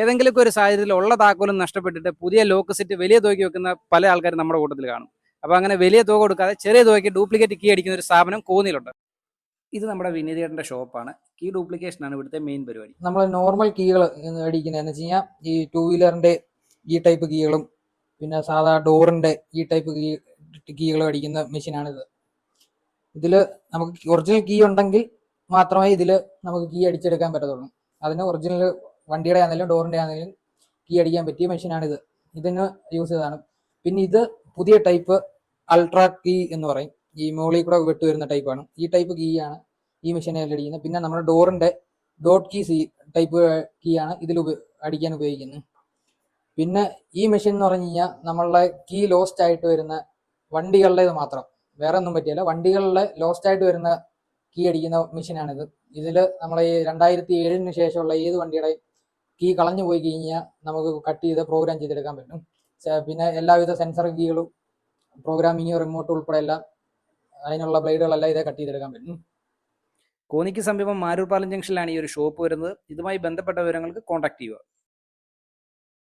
ഏതെങ്കിലും ഒരു സാഹചര്യത്തിൽ ഉള്ള താക്കോലും നഷ്ടപ്പെട്ടിട്ട് പുതിയ ലോക്ക് സെറ്റ് വലിയ തുകയ്ക്ക് വെക്കുന്ന പല ആൾക്കാരും നമ്മുടെ കൂട്ടത്തിൽ കാണും. അപ്പോൾ അങ്ങനെ വലിയ തുക കൊടുക്കാതെ ചെറിയ തുകയ്ക്ക് ഡ്യൂപ്ലിക്കേറ്റ് കീ അടിക്കുന്ന ഒരു സ്ഥാപനം കോന്നിയിലുണ്ട്. ഇത് നമ്മുടെ വിനീതേട്ടന്റെ ഷോപ്പാണ്. കീ ഡ്യൂപ്ലിക്കേഷൻ ആണ് ഇവിടുത്തെ മെയിൻ പരിപാടി. നമ്മൾ നോർമൽ കീകൾ അടിക്കുന്നതെന്ന് വെച്ച് കഴിഞ്ഞാൽ ഈ ടൂ വീലറിന്റെ ഈ ടൈപ്പ് കീകളും പിന്നെ സാധാ ഡോറിന്റെ ഈ ടൈപ്പ് കീ കീകളും അടിക്കുന്ന മെഷീനാണിത്. ഇതിൽ നമുക്ക് ഒറിജിനൽ കീ ഉണ്ടെങ്കിൽ മാത്രമേ ഇതിൽ നമുക്ക് കീ അടിച്ചെടുക്കാൻ പറ്റത്തുള്ളൂ. അതിന് ഒറിജിനൽ വണ്ടിയുടെ ആണെങ്കിലും ഡോറിന്റെ ആണെങ്കിലും കീ അടിക്കാൻ പറ്റിയ മെഷീനാണിത്. ഇതിന് യൂസ് ചെയ്തതാണ്. പിന്നെ ഇത് പുതിയ ടൈപ്പ് അൾട്രാ കീ എന്ന് പറയും. ഈ മോളിൽ കൂടെ വെട്ട് വരുന്ന ടൈപ്പാണ് ഈ ടൈപ്പ് കീ ആണ് ഈ മെഷീനെ അടിക്കുന്നത്. പിന്നെ നമ്മുടെ ഡോറിന്റെ dot key C type key ആണ് ഇതിൽ അടിക്കാൻ ഉപയോഗിക്കുന്നത്. പിന്നെ ഈ മെഷീൻ എന്ന് പറഞ്ഞു കഴിഞ്ഞാൽ നമ്മളുടെ കീ ലോസ്റ്റ് ആയിട്ട് വരുന്ന വണ്ടികളുടേത് മാത്രം. വേറെ ഒന്നും പറ്റിയല്ല വണ്ടികളിലെ ലോസ്റ്റ് ആയിട്ട് വരുന്ന കീ അടിക്കുന്ന മെഷീനാണിത് ഇതിൽ നമ്മളെ ഈ രണ്ടായിരത്തി ഏഴിന് ശേഷമുള്ള ഏത് വണ്ടിയുടെ കീ കളഞ്ഞു പോയി കഴിഞ്ഞാൽ നമുക്ക് കട്ട് ചെയ്ത് പ്രോഗ്രാം ചെയ്തെടുക്കാൻ പറ്റും. പിന്നെ എല്ലാവിധ സെൻസർ കീകളും പ്രോഗ്രാമിങ് റിമോട്ട് ഉൾപ്പെടെ എല്ലാം അതിനുള്ള ബ്ലേഡുകളെല്ലാം ഇതേ കട്ട് ചെയ്തെടുക്കാൻ പറ്റും. കോന്നിക്ക് സമീപം മാരൂർ പാലം ജംഗ്ഷനിലാണ് ഈ ഒരു ഷോപ്പ് വരുന്നത്. ഇതുമായി ബന്ധപ്പെട്ട വിവരങ്ങൾക്ക് കോൺടാക്ട് ചെയ്യുക.